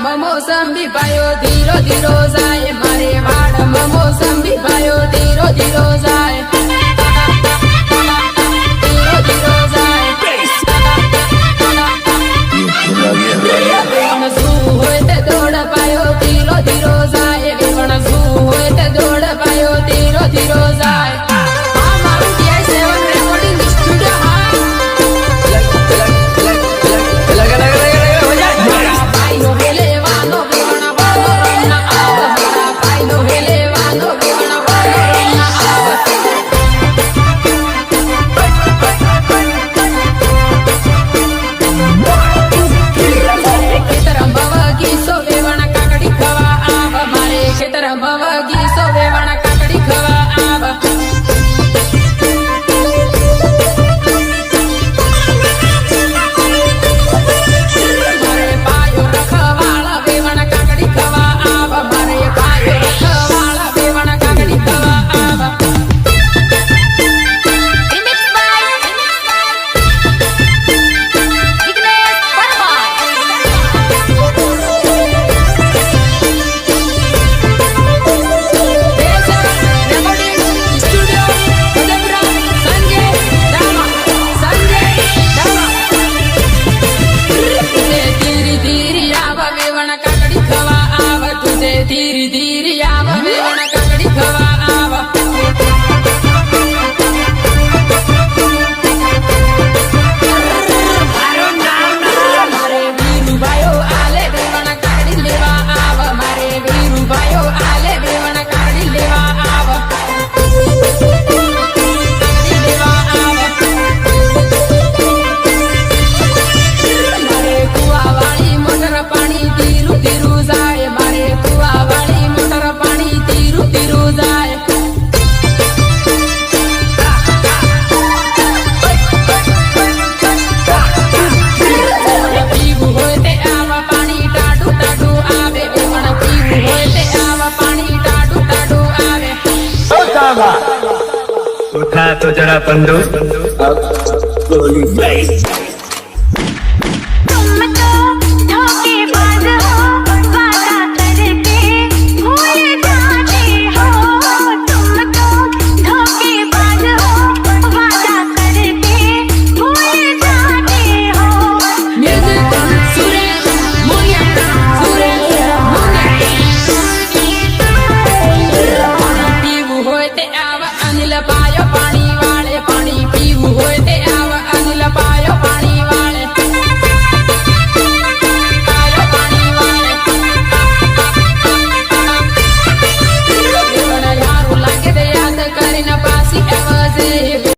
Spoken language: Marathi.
મોસંબી પાયો ધીરો ધીરો मोठा तो जरा बंधू അനില പായ പാണി